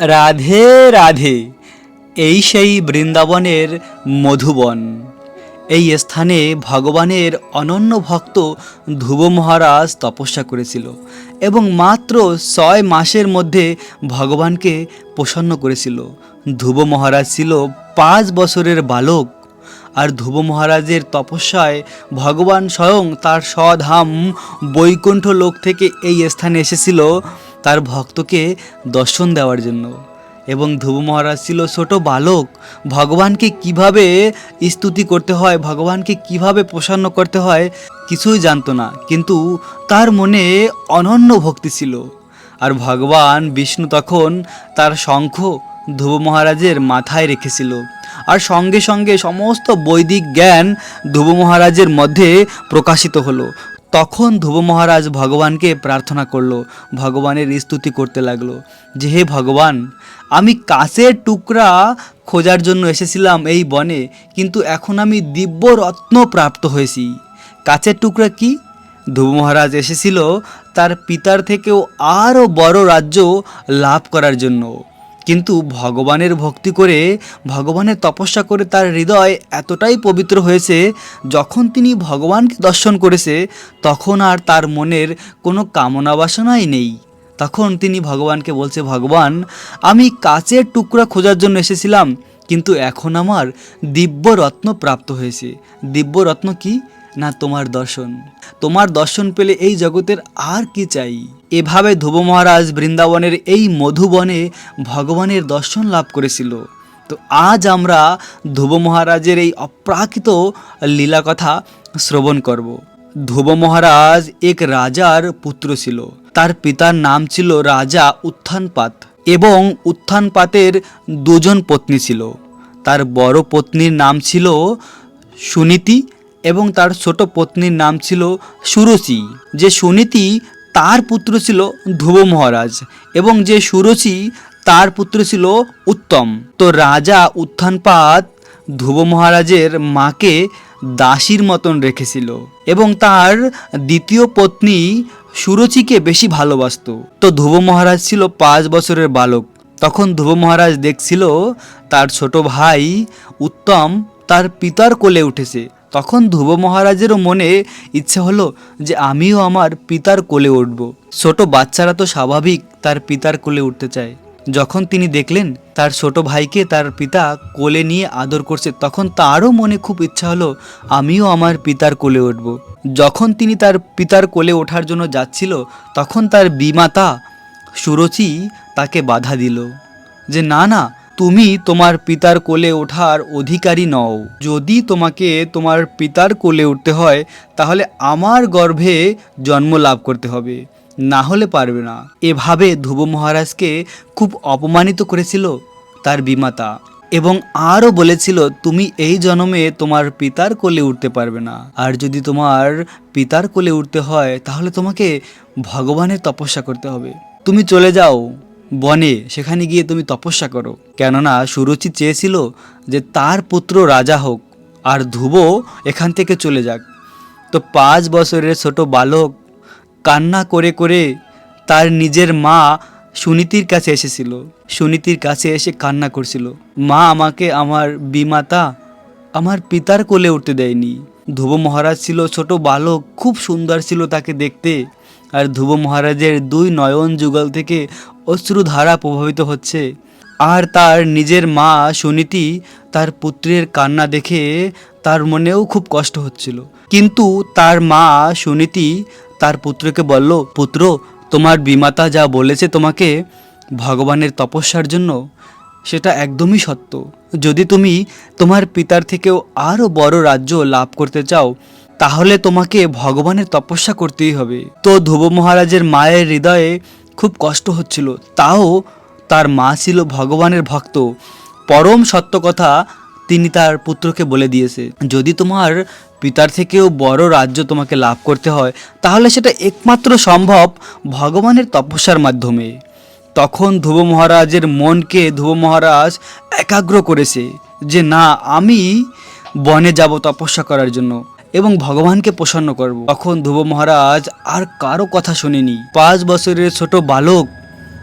রাধে রাধে, এই সেই বৃন্দাবনের মধুবন। এই স্থানে ভগবানের অনন্য ভক্ত ধ্রুব মহারাজ তপস্যা করেছিল এবং মাত্র ছয় মাসের মধ্যে ভগবানকে প্রসন্ন করেছিল। ধ্রুব মহারাজ ছিল পাঁচ বছরের বালক। আর ধ্রুব মহারাজের তপস্যায় ভগবান স্বয়ং তার স্বধাম বৈকুণ্ঠ লোক থেকে এই স্থানে এসেছিল তার ভক্তকে দর্শন দেওয়ার জন্য। এবং ধ্রুব মহারাজ ছিল ছোট বালক। ভগবানকে কীভাবে স্তুতি করতে হয়, ভগবানকে কীভাবে প্রসন্ন করতে হয় কিছুই জানতো না। কিন্তু তার মনে অনন্য ভক্তি ছিল। আর ভগবান বিষ্ণু তখন তার শঙ্খ ধ্রুব মহারাজের মাথায় রেখেছিল। আর সঙ্গে সঙ্গে সমস্ত বৈদিক জ্ঞান ধ্রুব মহারাজের মধ্যে প্রকাশিত হলো। তখন ধ্রুব মহারাজ ভগবানকে প্রার্থনা করল, ভগবানের স্তুতি করতে লাগল। যে হে ভগবান, আমি কাছের টুকরা খোঁজার জন্য এসেছিলাম এই বনে, কিন্তু এখন আমি দিব্য রত্ন প্রাপ্ত হয়েছি। কাছের টুকরা কি? ধ্রুব মহারাজ এসেছিল তার পিতার থেকেও আরও বড় রাজ্য লাভ করার জন্য। কিন্তু ভগবানের ভক্তি করে, ভগবানের তপস্যা করে তার হৃদয় এতটাই পবিত্র হয়েছে, যখন তিনি ভগবানকে দর্শন করেছে, তখন আর তার মনের কোনো কামনা বাসনাই নেই। তখন তিনি ভগবানকে বলছে, ভগবান, আমি কাচের টুকরা খোঁজার জন্য এসেছিলাম, কিন্তু এখন আমার দিব্য রত্ন প্রাপ্ত হয়েছে। দিব্য রত্ন কি? না, তোমার দর্শন। তোমার দর্শন পেলে এই জগতের আর কি চাই? এভাবে ধ্রুব মহারাজ বৃন্দাবনের এই মধুবনে ভগবানের দর্শন লাভ করেছিল। তো আজ আমরা ধ্রুব মহারাজের এই অপ্রাকৃত লীলা কথা শ্রবণ করব। ধ্রুব মহারাজ এক রাজার পুত্র ছিল। তার পিতার নাম ছিল রাজা উত্থানপাত এবং উত্থানপাতের দুজন পত্নী ছিল। তার বড় পত্নীর নাম ছিল সুনীতি এবং তার ছোট পত্নীর নাম ছিল সুরচি। যে সুনীতি তার পুত্র ছিল ধ্রুব মহারাজ এবং যে সুরচি তার পুত্র ছিল উত্তম। তো রাজা উত্থানপাত ধ্রুব মহারাজের মাকে দাসীর মতন রেখেছিল এবং তার দ্বিতীয় পত্নী সুরচিকে বেশি ভালোবাসতো। তো ধ্রুব মহারাজ ছিল পাঁচ বছরের বালক। তখন ধ্রুব মহারাজ দেখছিল তার ছোট ভাই উত্তম তার পিতার কোলে উঠেছে। তখন ধ্রুব মহারাজেরও মনে ইচ্ছে হলো যে আমিও আমার পিতার কোলে উঠব। ছোট বাচ্চারা তো স্বাভাবিক তার পিতার কোলে উঠতে চায়। যখন তিনি দেখলেন তার ছোট ভাইকে তার পিতা কোলে নিয়ে আদর করছে, তখন তারও মনে খুব ইচ্ছা হলো আমিও আমার পিতার কোলে উঠব। যখন তিনি তার পিতার কোলে ওঠার জন্য যাচ্ছিল, তখন তার বিমাতা সুরচি তাকে বাধা দিল যে, না না তুমি তোমার পিতার কোলে ওঠার অধিকারী নও। যদি তোমাকে তোমার পিতার কোলে উঠতে হয়, তাহলে আমার গর্ভে জন্ম লাভ করতে হবে। না হলে পারবে না। এভাবে ধ্রুব মহারাজকে খুব অপমানিত করেছিল তার বিমাতা এবং আরও বলেছিল, তুমি এই জন্মে তোমার পিতার কোলে উঠতে পারবে না। আর যদি তোমার পিতার কোলে উঠতে হয়, তাহলে তোমাকে ভগবানের তপস্যা করতে হবে। তুমি চলে যাও। বনে, সেখানে গিয়ে তুমি তপস্যা করো। কেননা সুরুচি চেয়েছিল যে তার পুত্র রাজা হোক, আর ধ্রুব এখান থেকে চলে যাক। তো পাঁচ বছরের ছোট বালক কান্না করে করে তার নিজের মা সুনীতির কাছে এসেছিল। সুনীতির কাছে এসে কান্না করছিল, মা, আমাকে আমার বিমাতা আমার পিতার কোলে উঠতে দেয়নি। ধ্রুব মহারাজ ছিল ছোট বালক, খুব সুন্দর ছিল তাকে দেখতে। আর ধ্রুব মহারাজের দুই নয়ন যুগল থেকে অশ্রুধারা প্রভাবিত হচ্ছে। আর তার নিজের মা সুনীতি তার পুত্রের কান্না দেখে তার মনেও খুব কষ্ট হচ্ছিল। কিন্তু তার মা সুনীতি তার পুত্রকে বলল, পুত্র, তোমার বিমাতা যা বলেছে তোমাকে ভগবানের তপস্যার জন্য, সেটা একদমই সত্য। যদি তুমি তোমার পিতার থেকেও আরও বড় রাজ্য লাভ করতে চাও, তাহলে তোমাকে ভগবানের তপস্যা করতেই হবে। তো ধ্রুব মহারাজের মায়ের হৃদয়ে খুব কষ্ট হচ্ছিল। তাও তার মা ছিল ভগবানের ভক্ত। পরম সত্য কথা তিনি তার পুত্রকে বলে দিয়েছে। যদি তোমার পিতার থেকেও বড় রাজ্য তোমাকে লাভ করতে হয়, তাহলে সেটা একমাত্র সম্ভব ভগবানের তপস্যার মাধ্যমে। তখন ধ্রুব মহারাজের মনকে ধ্রুব মহারাজ একাগ্র করেছে যে, না, আমি বনে যাব তপস্যা করার জন্য। এবং ভগবানকে প্রসন্ন করব। তখন ধ্রুব মহারাজ আর কারও কথা শুনিনি। পাঁচ বছরের ছোট বালক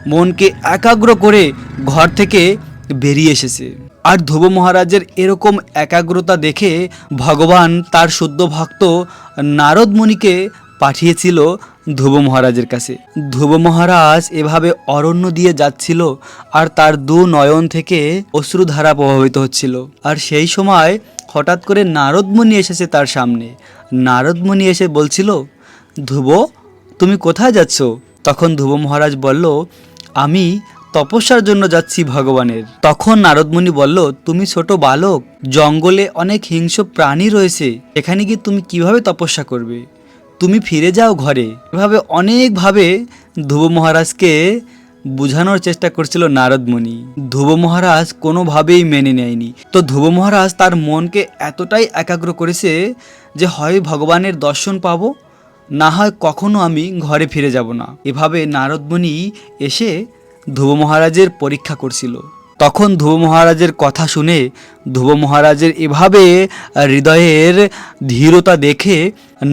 মনকে একাগ্র করে ঘর থেকে বেরিয়ে এসেছে। আর ধ্রুব মহারাজের এরকম একাগ্রতা দেখে ভগবান তার শুদ্ধ ভক্ত নারদমণিকে পাঠিয়েছিল ধ্রুব মহারাজের কাছে। ধ্রুব মহারাজ এভাবে অরণ্য দিয়ে যাচ্ছিল আর তার দু নয়ন থেকে অশ্রুধারা প্রভাবিত হচ্ছিল। আর সেই সময় হঠাৎ করে নারদমণি এসেছে তার সামনে। নারদমণি এসে বলছিল, ধ্রুব, তুমি কোথায় যাচ্ছ? তখন ধ্রুব মহারাজ বলল, আমি তপস্যার জন্য যাচ্ছি ভগবানের। তখন নারদমণি বলল, তুমি ছোট বালক, জঙ্গলে অনেক হিংস্র প্রাণী রয়েছে। এখানে গিয়ে তুমি কীভাবে তপস্যা করবে? তুমি ফিরে যাও ঘরে। এভাবে অনেকভাবে ধ্রুব মহারাজকে বোঝানোর চেষ্টা করছিল নারদমণি। ধ্রুব মহারাজ কোনোভাবেই মেনে নেয়নি। তো ধ্রুব মহারাজ তার মনকে এতটাই একাগ্র করেছে যে হয় ভগবানের দর্শন পাবো, না হয় কখনো আমি ঘরে ফিরে যাব না। এভাবে নারদমণি এসে ধ্রুব মহারাজের পরীক্ষা করছিল। তখন ধ্রুব মহারাজের কথা শুনে ধ্রুব মহারাজের এভাবে হৃদয়ের ধীরতা দেখে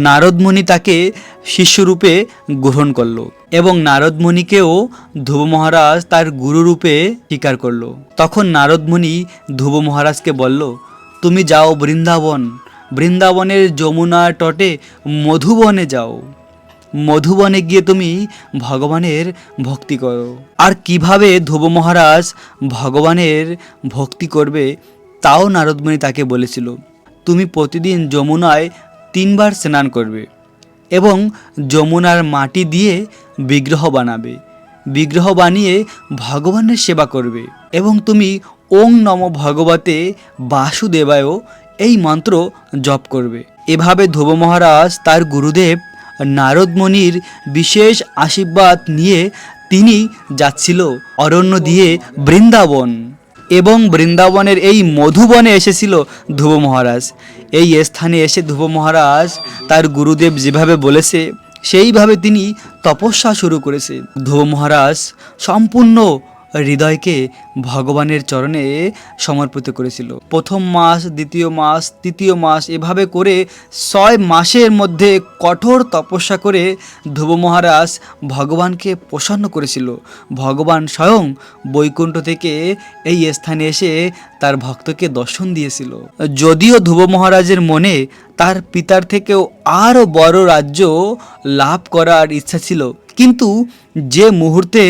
নারদমণি তাকে শিষ্যরূপে গ্রহণ করল এবং নারদমণিকেও ধ্রুব মহারাজ তার গুরুরূপে স্বীকার করল। তখন নারদমণি ধ্রুব মহারাজকে বলল, তুমি যাও বৃন্দাবন, বৃন্দাবনের যমুনা তটে মধুবনে যাও। মধুবনে গিয়ে তুমি ভগবানের ভক্তি করো। আর কীভাবে ধ্রুব মহারাজ ভগবানের ভক্তি করবে, তাও নারদমণি তাকে বলেছিল, তুমি প্রতিদিন যমুনায় তিনবার স্নান করবে এবং যমুনার মাটি দিয়ে বিগ্রহ বানাবে। বিগ্রহ বানিয়ে ভগবানের সেবা করবে এবং তুমি ওং নম ভগবতে বাসুদেবায়ও এই মন্ত্র জপ করবে। এভাবে ধ্রুব মহারাজ তার গুরুদেব নারদমণির বিশেষ আশীর্বাদ নিয়ে তিনি যাচ্ছিল অরণ্য দিয়ে বৃন্দাবন এবং বৃন্দাবনের এই মধুবনে এসেছিল ধ্রুব মহারাজ। এই স্থানে এসে ধ্রুব মহারাজ তার গুরুদেব যেভাবে বলেছে, সেইভাবে তিনি তপস্যা শুরু করেছে। ধ্রুব মহারাজ সম্পূর্ণ হৃদয়কে ভগবানের চরণে সমর্পিত করেছিল। প্রথম মাস, দ্বিতীয় মাস, তৃতীয় মাস এভাবে করে ছয় মাসের মধ্যে কঠোর তপস্যা করে ধ্রুব মহারাজ ভগবানকে প্রসন্ন করেছিল। ভগবান স্বয়ং বৈকুণ্ঠ থেকে এই স্থানে এসে তার ভক্তকে দর্শন দিয়েছিল। যদিও ধ্রুব মহারাজের মনে তার পিতার থেকেও আরও বড় রাজ্য লাভ করার ইচ্ছা ছিল, কিন্তু যে মুহূর্তে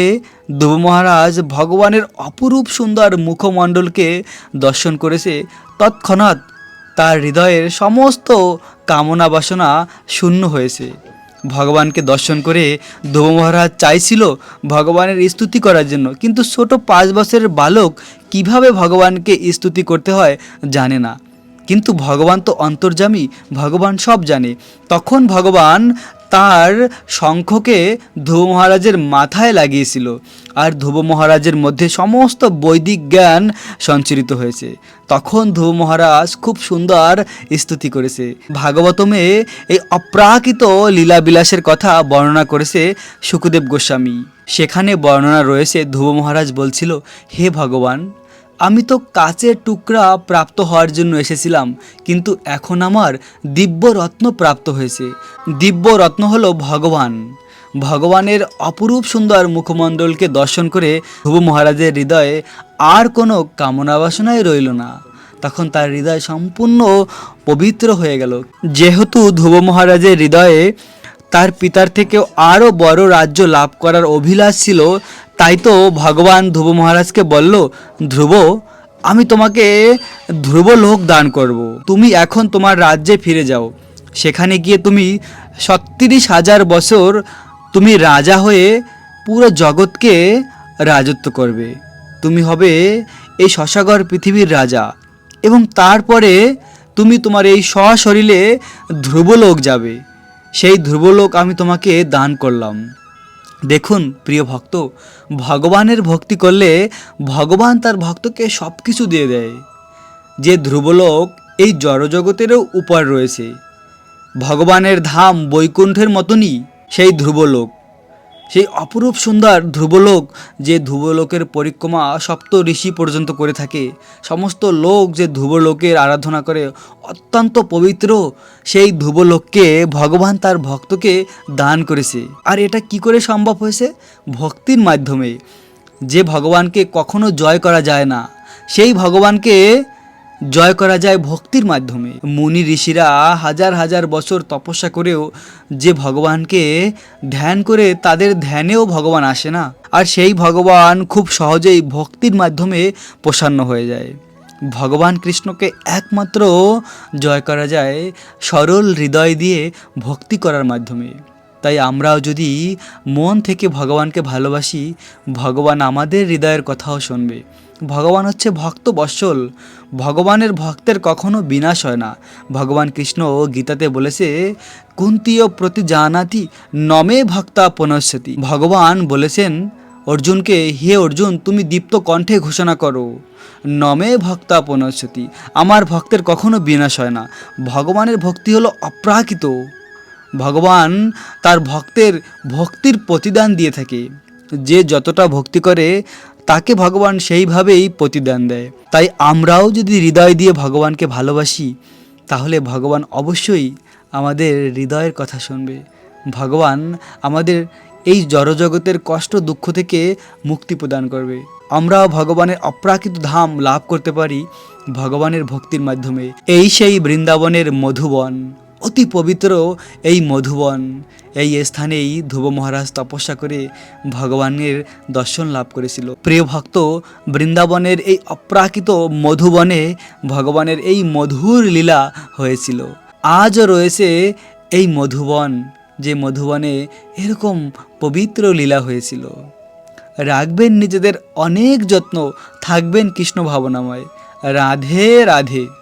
ধ্রুব মহারাজ ভগবানের অপরূপ সুন্দর মুখমণ্ডলকে দর্শন করেছে। তৎক্ষণাৎ তার হৃদয়ের সমস্ত কামনা বাসনা শূন্য হয়েছে। ভগবানকে দর্শন করে ধ্রুব মহারাজ চাইছিল ভগবানের স্তুতি করার জন্য, কিন্তু ছোট পাঁচ বছরের বালক কীভাবে ভগবানকে স্তুতি করতে হয় জানে না। কিন্তু ভগবান তো অন্তর্যামী, ভগবান সব জানে। তখন ভগবান তার শঙ্খকে ধ্রুব মহারাজের মাথায় লাগিয়েছিল। আর ধ্রুব মহারাজের মধ্যে সমস্ত বৈদিক জ্ঞান সঞ্চারিত হয়েছে। তখন ধ্রুব মহারাজ খুব সুন্দর স্তুতি করেছে। ভাগবতমে এই অপ্রাকৃত লীলাবিলাসের কথা বর্ণনা করেছে সুখদেব গোস্বামী। সেখানে বর্ণনা রয়েছে, ধ্রুব মহারাজ বলছিল, হে ভগবান আমি তো কাচের টুকরা প্রাপ্ত হওয়ার জন্য এসেছিলাম, কিন্তু এখন আমার দিব্য রত্ন প্রাপ্ত হয়েছে। দিব্য রত্ন হলো ভগবান। ভগবানের অপরূপ সুন্দর মুখমণ্ডলকে দর্শন করে ধ্রুব মহারাজের হৃদয়ে আর কোনো কামনা বাসনাই রইল না। তখন তার হৃদয় সম্পূর্ণ পবিত্র হয়ে গেল। যেহেতু ধ্রুব মহারাজের হৃদয়ে তার পিতার থেকেও আরও বড় রাজ্য লাভ করার অভিলাষ ছিল, তাই তো ভগবান ধ্রুব মহারাজকে বলল, ধ্রুব, আমি তোমাকে ধ্রুব লোক দান করব। তুমি এখন তোমার রাজ্যে ফিরে যাও। সেখানে গিয়ে তুমি ছত্রিশ হাজার বছর তুমি রাজা হয়ে পুরো জগৎকে রাজত্ব করবে। তুমি হবে এই শশাগর পৃথিবীর রাজা এবং তারপরে তুমি তোমার এই সশরীরে ধ্রুবলোক যাবে। সেই ধ্রুবলোক আমি তোমাকে দান করলাম। দেখুন, প্রিয় ভক্ত, ভগবানের ভক্তি করলে ভগবান তার ভক্তকে সব কিছু দিয়ে দেয়। যে ধ্রুবলোক এই জড়জগতেরও উপর রয়েছে। ভগবানের ধাম বৈকুণ্ঠের মতনই সেই ধ্রুবলোক। সেই অপরূপ সুন্দর ধ্রুবলোক যে ধ্রুবলোকের পরিক্রমা সপ্ত ঋষি পর্যন্ত করে থাকে। সমস্ত লোক যে ধ্রুবলোকের আরাধনা করে অত্যন্ত পবিত্র, সেই ধ্রুবলোককে ভগবান তার ভক্তকে দান করেছে। আর এটা কি করে সম্ভব হয়েছে? ভক্তির মাধ্যমে। যে ভগবানকে কখনো জয় করা যায় না, সেই ভগবানকে জয় করা যায় ভক্তির মাধ্যমে। মুনি ঋষিরা হাজার হাজার বছর তপস্যা করেও যে ভগবানকে ধ্যান করে তাদের ধ্যানেও ভগবান আসে না। আর সেই ভগবান খুব সহজেই ভক্তির মাধ্যমে প্রসন্ন হয়ে যায়। ভগবান কৃষ্ণকে একমাত্র জয় করা যায় সরল হৃদয় দিয়ে ভক্তি করার মাধ্যমে। তাই আমরাও যদি মন থেকে ভগবানকে ভালোবাসি, ভগবান আমাদের হৃদয়ের কথাও শুনবে। ভগবান হচ্ছে ভক্ত বৎসল। ভগবানের ভক্তের কখনো বিনাশ হয় না। ভগবান কৃষ্ণ গীতাতে বলেছে, কুন্তীয় প্রতি জানাতি নমে ভক্তা পুনশ্যতি ভগবান বলেছেন, অর্জুনকে, হে অর্জুন, তুমি দীপ্ত কণ্ঠে ঘোষণা করো, নমে ভক্তা পুনশ্যতি আমার ভক্তের কখনো বিনাশ হয় না। ভগবানের ভক্তি হলো অপ্রাকৃত। ভগবান তার ভক্তের ভক্তির প্রতিদান দিয়ে থাকে। যে যতটা ভক্তি করে, তাকে ভগবান সেইভাবেই প্রতিদান দেয়। তাই আমরাও যদি হৃদয় দিয়ে ভগবানকে ভালোবাসি, তাহলে ভগবান অবশ্যই আমাদের হৃদয়ের কথা শুনবে। ভগবান আমাদের এই জড়জগতের কষ্ট দুঃখ থেকে মুক্তি প্রদান করবে। আমরাও ভগবানের অপ্রাকৃত ধাম লাভ করতে পারি ভগবানের ভক্তির মাধ্যমে। এই সেই বৃন্দাবনের মধুবন। অতি পবিত্র এই মধুবন। এই স্থানেই ধ্রুব মহারাজ তপস্যা করে ভগবানের দর্শন লাভ করেছিল। প্রিয় ভক্ত, বৃন্দাবনের এই অপ্রাকৃত মধুবনে ভগবানের এই মধুর লীলা হয়েছিল। আজও রয়েছে এই মধুবন, যে মধুবনে এরকম পবিত্র লীলা হয়েছিল। রাখবেন নিজেদের অনেক যত্ন, থাকবেন কৃষ্ণ ভাবনাময়। রাধে রাধে।